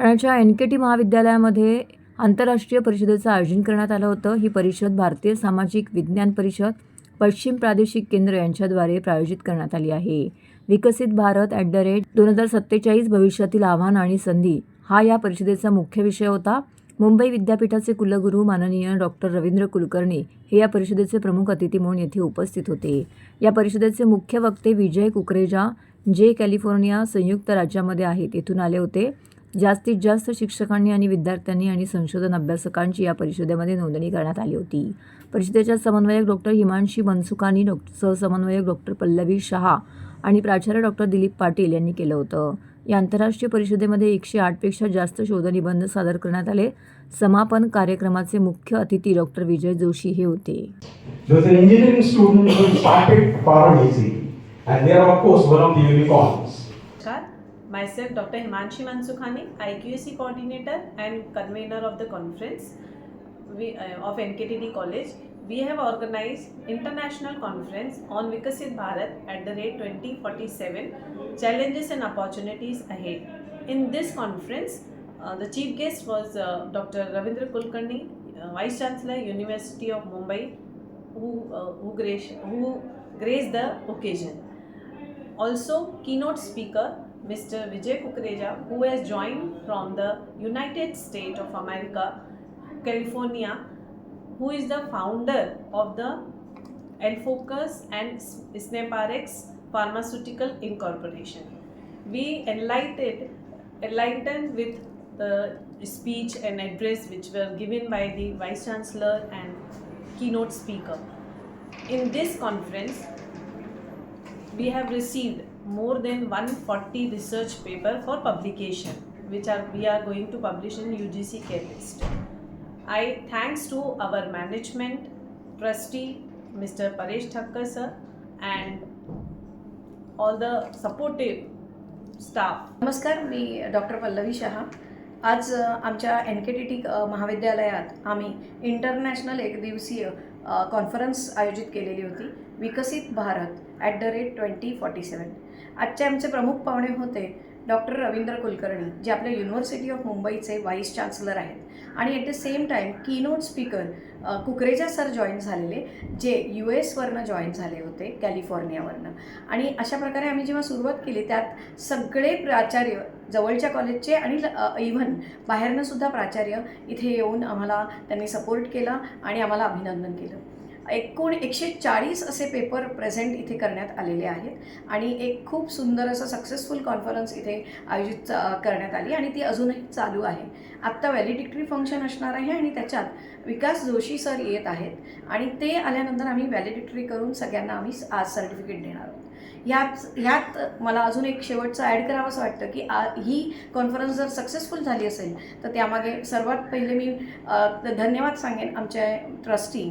ठाण्याच्या एन के टी महाविद्यालयामध्ये आंतरराष्ट्रीय परिषदेचं आयोजन करण्यात आलं होतं. ही परिषद भारतीय सामाजिक विज्ञान परिषद पश्चिम प्रादेशिक केंद्र यांच्याद्वारे प्रायोजित करण्यात आली आहे. विकसित भारत ॲट द रेट दोन हजार सत्तेचाळीस भविष्यातील आव्हान आणि संधी हा या परिषदेचा मुख्य विषय होता. मुंबई विद्यापीठाचे कुलगुरू माननीय डॉक्टर रवींद्र कुलकर्णी हे या परिषदेचे प्रमुख अतिथी म्हणून येथे उपस्थित होते. या परिषदेचे मुख्य वक्ते विजय कुकरेजा जे कॅलिफोर्निया संयुक्त राज्यामध्ये आहेत येथून आले होते. जास्तीत जास्त शिक्षकांनी आणि विद्यार्थ्यांनी आणि संशोधन अभ्यासकांची या परिषदेमध्ये नोंदणी करण्यात आली होती. परिषदेच्या समन्वयक डॉक्टर हिमांशी मनसुखानी डॉ सहसमन्वयक डॉक्टर पल्लवी शहा आणि प्राचार्य डॉक्टर दिलीप पाटील यांनी केलं होतं. या आंतरराष्ट्रीय परिषदेमध्ये एकशे आठपेक्षा जास्त शोधनिबंध सादर करण्यात आले. समापन कार्यक्रमाचे मुख्य अतिथी डॉक्टर विजय जोशी हे होते. There was Myself, Dr. Himanshi Mansukhani, IQAC coordinator and convener of the conference we, uh, of NKTD College. We have organized international conference on Vikasit Bharat at the rate 2047 challenges and opportunities ahead. In this conference, uh, the chief guest was uh, Dr. Ravindra Kulkarni, uh, Vice Chancellor, University of Mumbai, who uh, who, grace, who graced the occasion. Also, keynote speaker Mr. Vijay Kukreja, who has joined from the United States of America, California, who is the founder of the Elfocus and Snaparex Pharmaceutical Incorporation. We enlightened, enlightened with the speech and address which were given by the Vice Chancellor and keynote speaker. In this conference, we have received more than 140 research paper for publication, which are we are going to publish in UGC care list. I thanks to our management, trustee, Mr. Paresh Thakkar sir, and all the supportive staff. Namaskar, me Dr. Pallavi Shaham. आज आमच्या N के T T महाविद्यालयात आम्ही international एक दिवसीय conference आयोजित केलेली होती विकसित Bharat at the rate twenty forty seven आजचे आमचे प्रमुख पाहुणे होते डॉक्टर रवींद्र कुलकर्णी जे आपल्या युनिव्हर्सिटी ऑफ मुंबईचे व्हाईस चान्सलर आहेत. आणि at the same time keynote speaker Kukreja sir join झालेले जे यू एसवरनं जॉईन झाले होते कॅलिफोर्नियावरनं आणि अशा प्रकारे आम्ही जेव्हा सुरुवात केली त्यात सगळे प्राचार्य जवळच्या कॉलेजचे आणि इव्हन बाहेरनंसुद्धा प्राचार्य इथे येऊन आम्हाला त्यांनी सपोर्ट केला आणि आम्हाला अभिनंदन केलं. एकूण एकशे चाळीस असे पेपर प्रेझेंट इथे करण्यात आलेले आहेत. आणि एक खूप सुंदर असं सक्सेसफुल कॉन्फरन्स इथे आयोजित करण्यात आली आणि ती अजूनही चालू आहे. आत्ता व्हॅलिडिक्टरी फंक्शन असणार आहे आणि त्याच्यात विकास जोशी सर येत आहेत. आणि ते आल्यानंतर आम्ही व्हॅलिडिक्टरी करून सगळ्यांना आम्ही आज सर्टिफिकेट देणार आहोत. ह्यात ह्यात मला अजून एक शेवटचं ॲड करावं असं वाटतं की आ ही कॉन्फरन्स जर सक्सेसफुल झाली असेल तर त्यामागे सर्वात पहिले मी धन्यवाद सांगेन आमच्या ट्रस्टी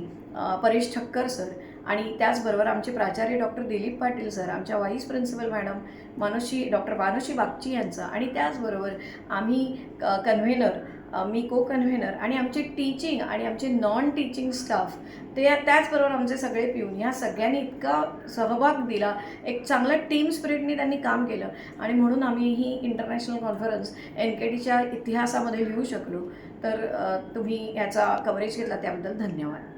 परेश ठक्कर सर. आणि त्याचबरोबर आमचे प्राचार्य डॉक्टर दिलीप पाटील सर आमच्या vice principal madam Manushi doctor Manushi Bagchi यांचं. आणि त्याचबरोबर आम्ही कन्व्हेनर मी को कन्व्हेनर आणि आमचे टीचिंग आणि आमचे नॉन टीचिंग स्टाफ ते त्याचबरोबर आमचे सगळे पिऊन ह्या सगळ्यांनी इतका सहभाग दिला एक चांगलं टीम स्पिरिटनी त्यांनी काम केलं. आणि म्हणून आम्ही ही इंटरनॅशनल कॉन्फरन्स एन के टीच्या इतिहासामध्ये लिहू शकलो. तर तुम्ही याचा कव्हरेज घेतला त्याबद्दल धन्यवाद.